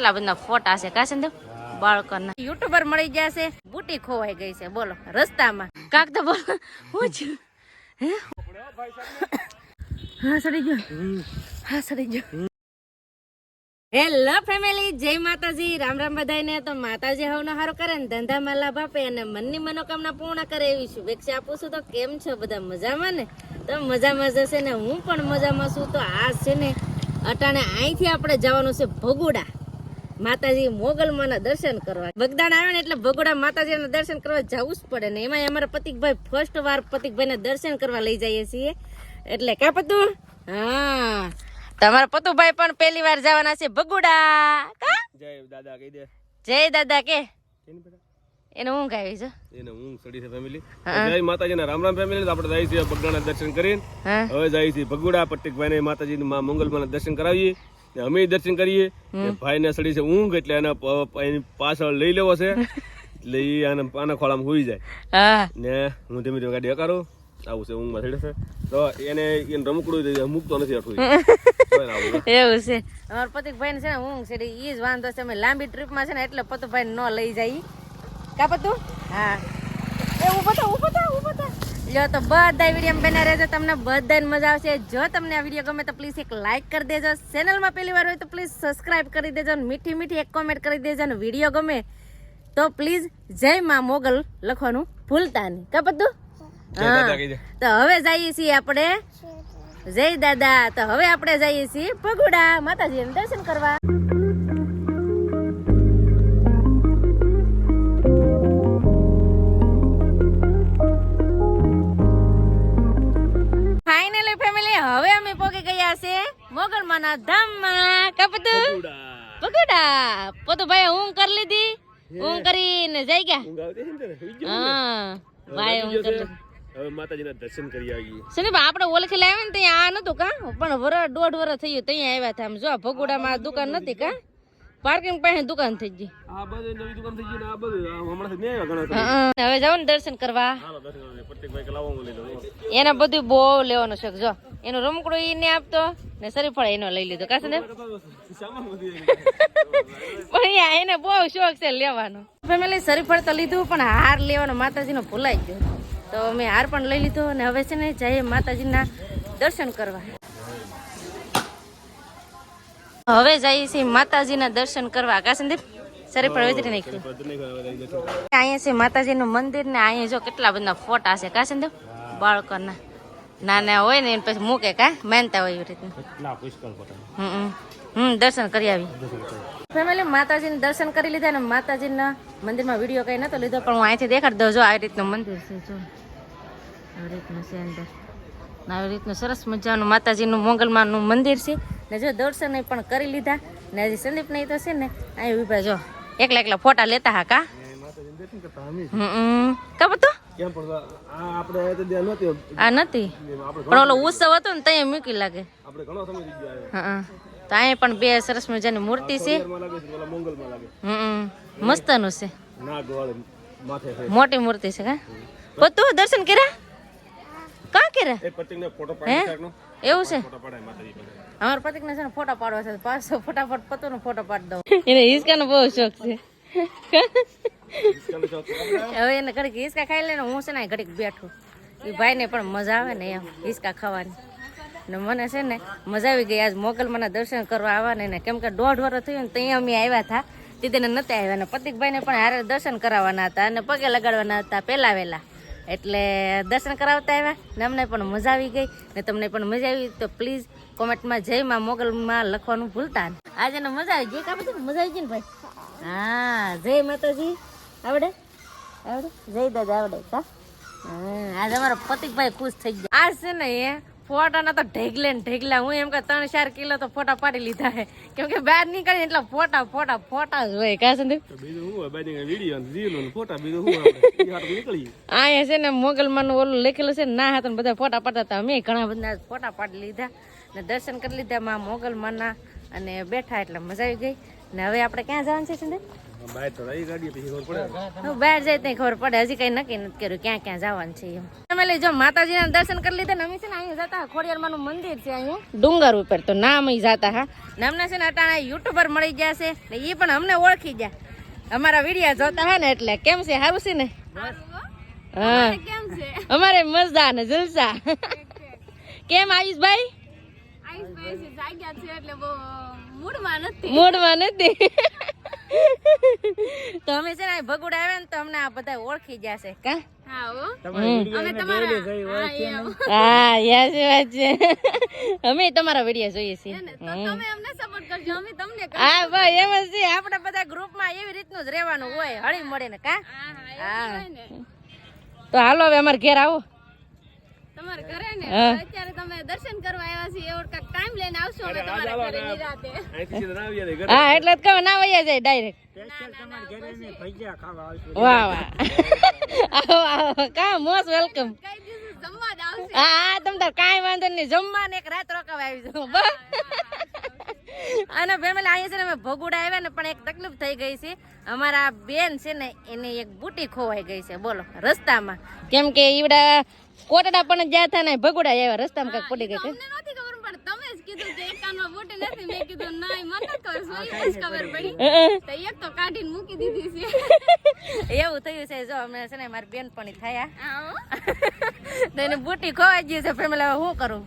કેટલા બધા ફોટા છે. કા સંદેવ બાળકોના. યુટ્યુબર મળી ગયા છે. બુટી ખોવાઈ ગઈ છે. બોલો રસ્તામાં. કાક તો બોલો. હું છું હે? હા સડી ગયો. હા સડી ગયો. હેલો ફેમિલી જય માતાજી. રામ રામ બધાને તો માતાજી હવનો હારો કરે ને ધંધામાં લાભ આપે અને મનની મનોકામના પૂર્ણ કરે એવી શુભેચ્છા આપું છું. તો કેમ છો બધા? મજામાં ને? તો મજામાં જશે ને હું પણ મજામાં છું. તો આ છે ને અટાણે અહીંથી આપણે જવાનું છે ભગુડા. માતાજી મોગલમાના દર્શન કરવા. બગદાણ આવે ને એટલે ભગોડા માતાજીના દર્શન કરવા જવું જ પડે ને એમાં અમારા પતિકભાઈ ફર્સ્ટ વાર પતિકભાઈને દર્શન કરવા લઈ જઈએ છીએ. એટલે કા પતુ? હા. તમારા પતુભાઈ પણ પહેલી વાર જવાના છે ભગુડા. કા? જય દાદા કહી દે. જય દાદા કે. એને ઊંઘ આવી છે. એને ઊંઘ સડી છે ફેમિલી હા. જય માતાજીના રામ રામ ફેમિલી આપણે જાય છે બગડાના દર્શન કરીને. હા. હવે જાય છે ભગુડા પટ્ટિકભાઈને માતાજીની માં મંગલમાં દર્શન કરાવીએ. ને અમે દર્શન કરીએ. ભાઈ ને સડી છે ઊંઘ એટલે એને પાછળ લઈ લેવો છે. એટલે એ આને પાના ખોળામાં હોઈ જાય. ને હું ધીમે ધીમે ગાડી હકારું. આવું છે ઊંઘમાં સડે છે. તો એને એને રમકડું મૂકતો નથી અઠું આવું એવું છે. અમારા પતિકભાઈ ને છે ને ઊંઘ છે એ જ વાંધો છે. અમે લાંબી ટ્રીપમાં છે ને એટલે પતુભાઈ ન લઈ જાય કા પતુ? હા. એ ઊભો તો ઊભો લ્યો તો બધા વીડિયો બના રહેજો તમને બધાને મજા આવશે. જો તમને આ વીડિયો ગમે તો પ્લીઝ એક લાઇક કરી દેજો. ચેનલમાં પહેલી વાર હોય તો પ્લીઝ સબસ્ક્રાઇબ કરી દેજો અને મીઠી મીઠી એક કોમેન્ટ કરી દેજો અને વીડિયો ગમે તો પ્લીઝ જય માં મોગલ લખવાનું ભૂલતા નહીં. કા બધું તો હવે જઈએ છીએ આપણે. જય દાદા. તો હવે આપણે જઈએ છીએ ભગુડા માતાજીના દર્શન કરવા. હવે અમે પોકી ગયા છે મોગલમાના ધામમાં. કપતુ? ભગુડા પોતો ભાઈ ઊંઘ કરી લીધી? ઊંઘ કરીને જઈ ગયા? હા. ભાઈ ઊંઘ કરી હવે માતાજીના દર્શન કરી આવીએ. સની આપણે ઓળખી લાવ્યા ને ત્યાં આ નતું કા? પણ વર દોઢ વર થયું ત્યાં આવ્યા હતા આમ. જો ભગોડામાં દુકાન નથી કા? પાર્કિંગ પાસે દુકાન થઈ ગઈ. આ બધું નવી દુકાન થઈ ગઈ ને આ બધું હમણાં નહીં આવ્યા ઘણા હં, હવે જાવ ને દર્શન કરવા. હાલો દર્શન કરીએ. પ્રત્યેકભાઈ કે લાવો હું લઈ લઉં. એને બધું બહુ લેવાનો શોખ જો. એનો રમકડો એને આપતો ને શરીફળ એનો લઈ લીધો કાશે ને? પણ એને બહુ શોખ છે લેવાનો. ફેમિલી શરીફળ તો લીધું પણ હાર લેવાનો માતાજીનો ભૂલાઈ ગયો. તો મેં હાર પણ લઈ લીધો અને હવે છે ને જઈએ માતાજીના દર્શન કરવા. હવે જઈએ છીએ માતાજીના દર્શન કરવા. કા સરે શરીફળ નાખ્યું. અહીંયા છે માતાજીનું મંદિર ને અહીંયા જો કેટલા બધા ફોટા છે. કાશનદેવ બાળકોના. નાના હોય ને એને પછી મૂકે કા? માનતા હોય એવી રીતના. હમ દર્શન કરી આવી. ફેમિલી માતાજીને દર્શન કરી લીધા ને માતાજીના મંદિરમાં વીડિયો કઈ નતો લીધો પણ હું અહીંથી દેખાડી દઉં જો આવી રીતનું મંદિર છે જો. આવી રીતનું છે અંદર. આવી રીતનું સરસ મજાનું માતાજીનું મંગલમાનું મંદિર છે. ને જો દર્શન પણ કરી લીધા. ને હજી સંદીપ નહીં તો છે ને અહીં ઊભા જો. એકલા એકલા ફોટા લેતા હા કા? ઉત્સવ હતો ને ત્યાં મૂકી લાગે. હા તો અહીંયા પણ બે સરસ મજાની મૂર્તિ છે. નાગવાળી માથે છે. મોટી મૂર્તિ છે કા? તું દર્શન કર્યા? કા કર્યા એ પતિકને ફોટો પાડી. એવું છે? ફોટો પડાય માતાજી પાસે. અમારા પતિક ને છે ને ફોટા પાડવા છે. પાછો ફટાફટ પતો નો ફોટો પાડી દઉં. એને હિસકાનો બહુ શોખ છે. ઈસકાનો શોખ છે. હવે એને ઘડીક હિસકા ખાઈ લે ને હું છે ને ઘડીક બેઠું. એ ભાઈને પણ મજા આવે ને એમ હિસકા ખાવાની. ને મને છે ને મજા આવી ગઈ. આજ મોગલમાના દર્શન કરવા આવવાને ને કેમ કે દોઢ વર્ષ થયું ને ત્યાં અમે આવ્યા હતા તીધેને નહોતા આવ્યા ને પતિકભાઈને પણ હારે દર્શન કરાવવાના હતા અને પગે લગાડવાના હતા પહેલા વહેલા. એટલે દર્શન કરાવતા આવ્યા. ને અમને પણ મજા આવી ગઈ. ને તમને પણ મજા આવી તો પ્લીઝ કોમેન્ટમાં જય માં મોગલમાં લખવાનું ભૂલતા નહીં આજે મજા આવી ગઈ. કામ મજા આવી ગઈ ને ભાઈ? હા જય માતાજી. આવડે? આવડે? જય દાદા આવડે. હા, આજે અમારા પતિકભાઈ ખુશ થઈ ગયા. આ છે ને એ ફોટાના તો ઢેગલે ને ઢેગલા. હું એમ કે ત્રણ ચાર કિલો તો ફોટા પાડી લીધા હે. કેમ કે બહાર નીકળી એટલે ફોટા ફોટા ફોટા જ હોય. કા સંદીપ? બીજું શું બાજુ વીડિયો ને રીલ ફોટા બીજું શું આપણે? ઈ અહીંયા છે ને મોગલમાનું ઓલું લખેલું છે ના હતા ને બધા ફોટા પાડતા હતા. અમે ઘણા બધા ફોટા પાડી લીધા ને દર્શન કરી લીધા માં મોગલમાના અને બેઠા એટલે મજા આવી ગઈ. ને હવે આપણે ક્યાં જવાનું છે સંદીપ? બહાર ખબર પડે. જાય ત્યાં ખબર પડે. હજી કઈ નક્કી નથી કર્યું ક્યાં ક્યાં જવાનું છે એમ. તમે લઈ જો માતાજીના દર્શન કરી લીધા. ને અમે છે ને અહીંયા જતા ખોડિયારમાં નું મંદિર છે અહીંયા ડુંગર ઉપર તો નામ અહીં જતા હા. નામના છે ને અટાણા યુટ્યુબર મળી ગયા છે ને એ પણ અમને ઓળખી ગયા. અમારા વિડીયા જોતા હા ને એટલે કેમ છે? સારું છે ને? હા. અમારે મજા ને જલસા. કેમ આયુષભાઈ મૂડમાં નથી. તો અમે છે ને ભગુડા આવે ને તો અમને આ બધા ઓળખી જશે. કા? હા યસ વાત છે? અમે તમારા વીડિયો જોઈએ છીએ. હા ભાઈ એમ જ છે. આપણે બધા ગ્રુપમાં એવી રીતનું જ રહેવાનું હોય હળી મળીને કા? હા તો હાલો હવે અમારે ઘેર આવો. તમારે ઘરે ને? અત્યારે તમે દર્શન કરવા આવ્યા છીએ એવો કાક ટાઈમ લઈને આવશો અમે તમારા ઘરે નિરાતે. અહીંથી સીધા ના ઘરે. હા એટલે જ કહો ના વૈયા જાય ડાયરેક્ટ વાહ વાહ. આવો આવો. કા મોસ્ટ વેલકમ કઈ દિવસ જમવા જ આવશે? હા તમ તાર કાંઈ વાંધો નહીં. જમવા ને એક રાત રોકાવા આવી જાઉં બસ. અને ફેમિલી અહીંયા છે ને અમે ભગુડા આવ્યા ને પણ એક તકલીફ થઈ ગઈ છે. અમારા બેન છે ને એની એક બુટી ખોવાઈ ગઈ છે. બોલો રસ્તામાં. કેમ કે ઈવડા કોટડા પણ જ્યાં થાય ને ભગુડા આવ્યા રસ્તામાં કાંઈક પડી ગઈ નથી તમે જ કીધું કે એક કાનમાં બોટી નથી. મેં કીધું ના મને ખબર ખબર પડી. તો એક તો કાઢીને મૂકી દીધી છે. એવું થયું છે જો અમે છે ને મારી બેન પણ થયા તો એની બુટી ખોવાઈ ગઈ છે. ફેમિલી હવે શું કરું?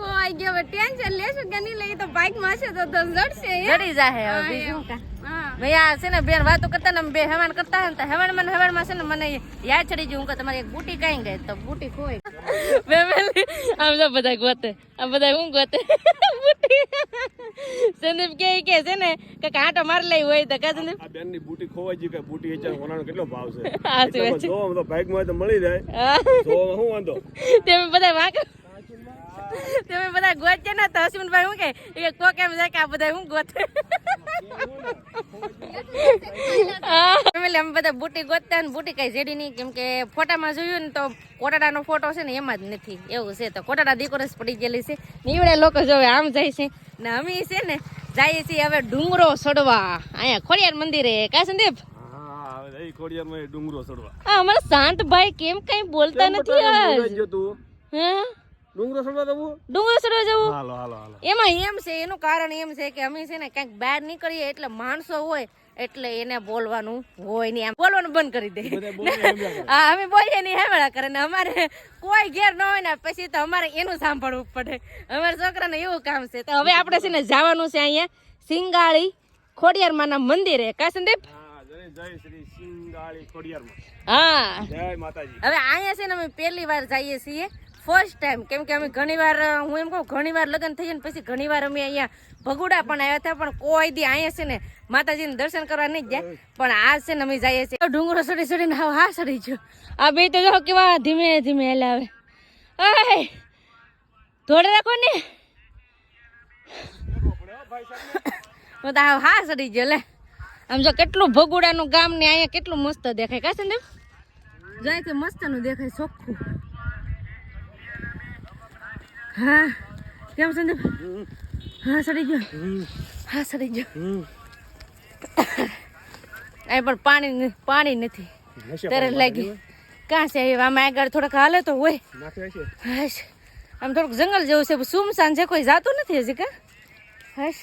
કોઈ ગયો હવે ટેન્શન લેશું કે નહીં લઈ તો બાઇકમાં છે તો તો જડશે. જડી જાહે હવે બીજું કા હા. ભાઈ આ છે ને બેન વાતો કરતા ને અમે બે હેવાન કરતા હતા ને તો હેવાનમાં હેવાનમાં છે ને મને યાદ ચડી ગયું કે તમારી એક બુટી કઈ ગઈ તો બુટી ખોઈ ફેમિલી આમ તો બધા ગોતે આ બધા હું ગોતે? બુટી. સંદીપ કે કે છે ને કે કાંટો માર લઈ હોય તો કા સંદીપ આ બેનની બુટી ખોવાઈ ગઈ કે બુટી વેચાણ હોનાનો કેટલો ભાવ છે? છે. જો તો બાઇકમાં હોય તો મળી જાય. હા. જો શું વાંધો? તમે બધા વાંક તમે બધા ગોતે ને તો હસીમભાઈ હું કે એ કોક એમ જાય કે આ બધા હું ગોત? અમે બધા બુટી ગોતતા ને બુટી કઈ જેડી નહીં. કેમ કે ફોટામાં જોયું ને તો કોટાડાનો ફોટો છે ને એમાં જ નથી. એવું છે તો કોટાડા દીકોરસ પડી ગયેલી છે. નીવડે લોકો જોવે આમ જાય છે. ને અમે છે ને જઈએ છીએ હવે ડુંગરો સડવા. અહીંયા ખોડિયાર મંદિરે. કા સંદીપ? ડુંગરો સડવા. હા અમારા શાંતભાઈ કેમ કઈ બોલતા નથી હે? ડુંગરો ચડવા જવું? ડુંગરો ચડવા જવું? હાલો હાલો હાલો. એમાં એમ છે એનું કારણ એમ છે કે અમે છે ને ક્યાંક બહાર નીકળીએ એટલે માણસો હોય એટલે એને બોલવાનું હોય નહીં. આમ બોલવાનું બંધ કરી દે. હા અમે બોલીએ નહીં હેમળા કરે ને અમારે કોઈ ઘેર ન હોય ને પછી તો અમારે એનું સાંભળવું પડે. અમારા છોકરાને એવું કામ છે. તો હવે આપણે છે ને જવાનું છે અહીંયા સિંગાળી ખોડિયારમાંના મંદિરે. કા સંદીપ? હા જય જય શ્રી સિંગાળી ખોડિયારમાં. હા. જય માતાજી. હવે અહીંયા છે ને અમે પહેલી વાર જઈએ છીએ. ફર્સ્ટ ટાઈમ કેમ કે અમે ઘણીવાર, હું એમ કહું, ઘણીવાર લગ્ન થઈ ને પછી ઘણીવાર અમે અહીંયા ભગુડા પણ આવ્યા હતા, પણ કોઈ દી અહીંયા છે ને માતાજીને દર્શન કરવા નહીં જાય પણ આ છે ને અમે જઈએ છીએ. ડુંગરો સડી સડીને હા હા, સડી ગયો. આ બે તો જો કેવા ધીમે ધીમે હલાવે આવે. ધોડે રાખો ને. હું તો હા, સડી ગયો, લે. આમ જો કેટલું ભગુડાનું ગામ ને અહીંયા કેટલું મસ્ત દેખાય. કાશે ને જાય તે મસ્તનું દેખાય ચોખ્ખું. હા. કેમ સંદીપ? હા સડી ગયો. હા સડી ગયો. અહીં પણ પાણી પાણી નથી. ત્યારે લાગી કાં છે આમાં આગળ થોડાક હાલે તો હોય. હશ? આમ થોડુંક જંગલ જેવું છે. સુમસાન છે કોઈ જાતું નથી હજી કા? હશ.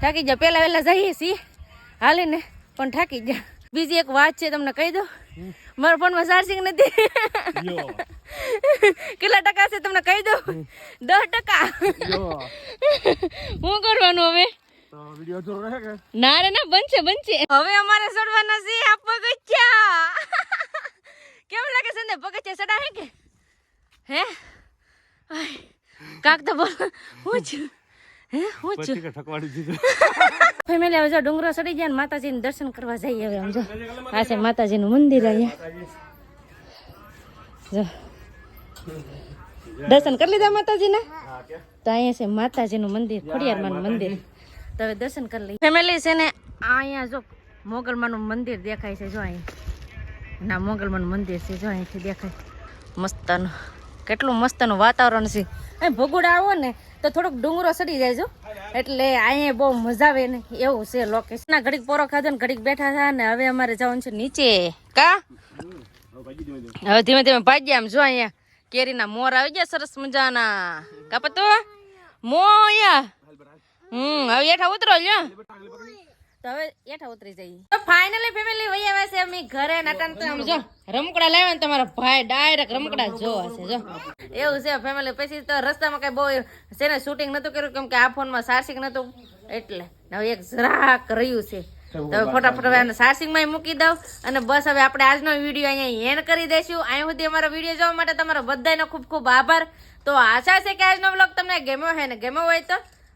થાકી જા પહેલાં વહેલાં જઈએ છીએ. હાલીને. પણ થાકી જા બીજી એક વાત છે તમને કહી દઉં. મારા ફોનમાં ચાર્જિંગ નથી. કેટલા ટકા છે તમને કહી દઉં? દસ ટકા. શું કરવાનું હવે? ના રે ના બનશે બનશે. હવે અમારે ચડવાના છે આ પગથિયા. કેમ લાગે છે ને પગથિયા ચડા હે કે? હે? કાક તો બોલ. હું છું? હે? હું છું ઠકવાડી દીધું. ફેમિલી હવે જો ડુંગરો ચડી ગયા ને માતાજીને દર્શન કરવા જઈએ હવે આમ જો. આ છે માતાજીનું મંદિર અહીંયા. જો. દર્શન કરી લીધા માતાજીના? તો અહીંયા છે માતાજીનું મંદિર ખોડિયારમાંનું મંદિર. તો હવે દર્શન કરી લઈએ. ફેમિલી છે ને અહીંયા જો મોગલમાનું મંદિર દેખાય છે જો અહીં. ના મોગલમાનું મંદિર છે જો અહીંથી દેખાય. મસ્તનું. કેટલું મસ્તનું વાતાવરણ છે. અહીં ભગુડા આવો ને તો થોડોક ડુંગરો સડી જાય છો એટલે અહીંયા બહુ મજા આવે ને એવું છે લોકેશન ઘડીક પોરો ખાધો ને ઘડીક બેઠા થયા ને હવે અમારે જવાનું છે નીચે. કા? હવે ધીમે ધીમે ભાગ્યા આમ જો અહીંયા. કેરીના મોર આવી ગયા સરસ મજાના. કાપતો મો અહીંયા. હમ, હવે એઠા ઉતરો લ્યો. તો હવે એઠા ઉતરી જઈએ. તો ફાઇનલી ફેમિલી વહી આવ્યા છે અમે ઘરે નટન તો આમ જો રમકડા લાવ્યા ને તમારા ભાઈ ડાયરેક્ટ રમકડા જોવા છે જો. એવું છે ફેમિલી પછી તો રસ્તામાં કઈ બહુ છે ને શૂટિંગ નતું કર્યું કેમ કે આ ફોનમાં સાસિક નતું. એટલે હવે એક જરાક રહ્યું છે. તો હવે ફટાફટ હવે ચાર્જિંગમાં મૂકી દઉં અને બસ હવે આપણે આજનો વીડિયો અહીંયા એન્ડ કરી દઈશું. અહીં સુધી અમારો વીડિયો જોવા માટે તમારો બધાનો ખૂબ ખૂબ આભાર. તો આશા છે કે આજનો બ્લોગ તમને ગમ્યો હોય ને ગમ્યો હોય તો